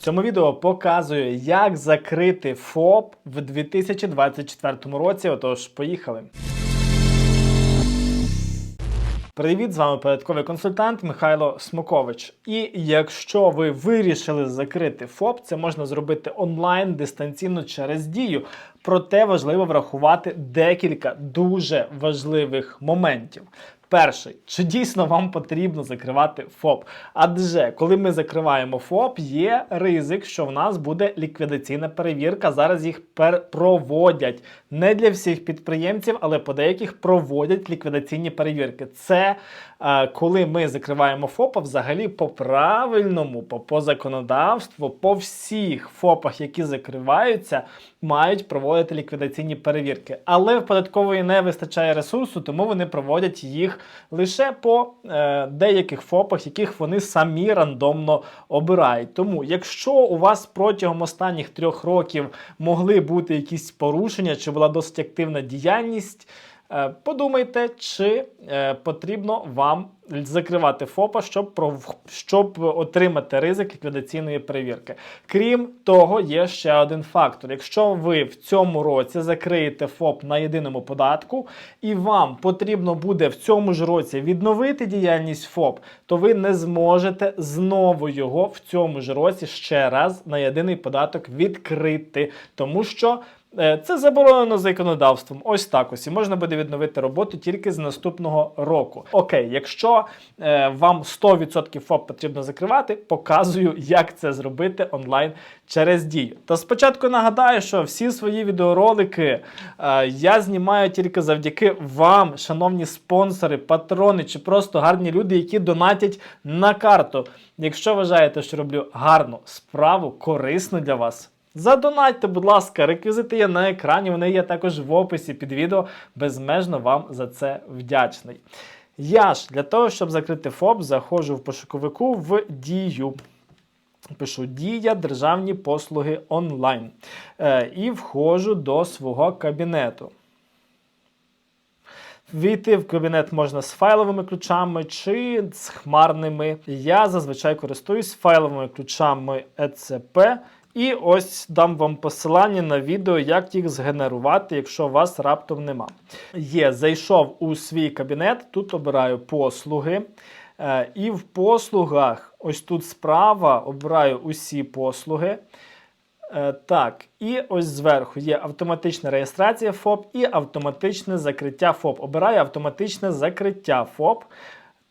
цьому відео показую, як закрити ФОП в 2024 році. Отож, поїхали. Привіт, з вами податковий консультант Михайло Смокович. І якщо ви вирішили закрити ФОП, це можна зробити онлайн дистанційно через дію. Проте важливо врахувати декілька дуже важливих моментів. Перший, чи дійсно вам потрібно закривати ФОП? Адже коли ми закриваємо ФОП, є ризик, що в нас буде ліквідаційна перевірка. Зараз їх пер- проводять не для всіх підприємців, але по деяких проводять ліквідаційні перевірки. Це е, коли ми закриваємо ФОПа, взагалі по правильному, по, по законодавству, по всіх ФОПах, які закриваються, мають проводити ліквідаційні перевірки. Але в податкової не вистачає ресурсу, тому вони проводять їх лише по е, деяких ФОПах, яких вони самі рандомно обирають. Тому, якщо у вас протягом останніх трьох років могли бути якісь порушення, чи була досить активна діяльність. Е, Подумайте, чи е, потрібно вам закривати ФОПа, щоб, пров- щоб отримати ризик ліквідаційної перевірки. Крім того, є ще один фактор. Якщо ви в цьому році закриєте ФОП на єдиному податку, і вам потрібно буде в цьому ж році відновити діяльність ФОП, то ви не зможете знову його в цьому ж році ще раз на єдиний податок відкрити, тому що. Е, Це заборонено законодавством. Ось так ось. І можна буде відновити роботу тільки з наступного року. Окей, якщо е, вам 100% ФОП потрібно закривати, показую, як це зробити онлайн через дію. Та спочатку нагадаю, що всі свої відеоролики е, я знімаю тільки завдяки вам, шановні спонсори, патрони чи просто гарні люди, які донатять на карту. Якщо вважаєте, що роблю гарну справу, корисну для вас. Задонатьте, будь ласка, реквізити є на екрані, вони є також в описі під відео. Безмежно вам за це вдячний. Я ж для того, щоб закрити ФОП, заходжу в пошуковику в дію. Пишу Дія державні послуги онлайн. Е, і входжу до свого кабінету. Війти в кабінет можна з файловими ключами чи з хмарними. Я зазвичай користуюсь файловими ключами ECP. І ось дам вам посилання на відео, як їх згенерувати, якщо у вас раптом нема. Є, зайшов у свій кабінет, тут обираю послуги. Е, І в послугах, ось тут справа, обираю усі послуги. Е, Так, і ось зверху є автоматична реєстрація ФОП і автоматичне закриття ФОП. Обираю автоматичне закриття ФОП.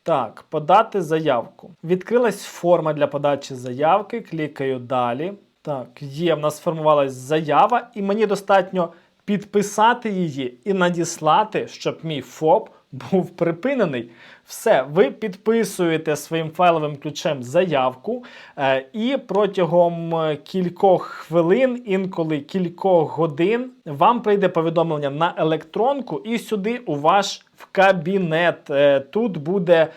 Так, подати заявку. Відкрилась форма для подачі заявки. Клікаю далі. Так, є, в нас сформувалась заява, і мені достатньо підписати її і надіслати, щоб мій ФОП був припинений. Все, ви підписуєте своїм файловим ключем заявку, е, і протягом е, кількох хвилин, інколи кількох годин, вам прийде повідомлення на електронку, і сюди у ваш в кабінет. Е, Тут буде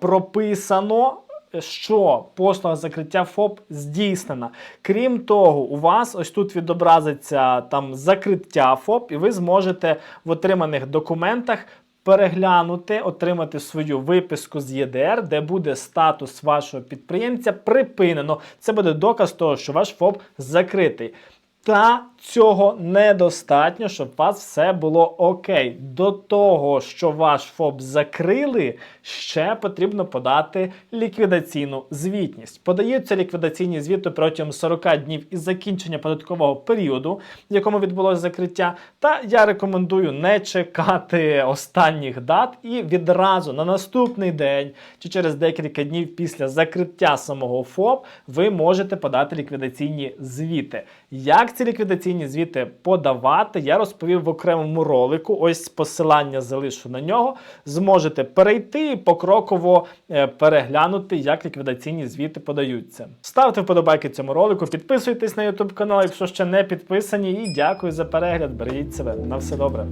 прописано. Що послуга закриття ФОП здійснена. Крім того, у вас ось тут відобразиться там закриття ФОП, і ви зможете в отриманих документах переглянути, отримати свою виписку з ЄДР, де буде статус вашого підприємця припинено. Це буде доказ того, що ваш ФОП закритий. Та цього недостатньо, щоб у вас все було окей. До того, що ваш ФОП закрили, ще потрібно подати ліквідаційну звітність. Подаються ліквідаційні звіти протягом 40 днів із закінчення податкового періоду, в якому відбулося закриття. Та я рекомендую не чекати останніх дат і відразу на наступний день чи через декілька днів після закриття самого ФОП ви можете подати ліквідаційні звіти. Як ці ліквідаційні звіти подавати, я розповів в окремому ролику. Ось посилання залишу на нього. Зможете перейти і покроково е, переглянути, як ліквідаційні звіти подаються. Ставте вподобайки цьому ролику, підписуйтесь на YouTube канал, якщо ще не підписані. І дякую за перегляд. Бережіть себе. На все добре.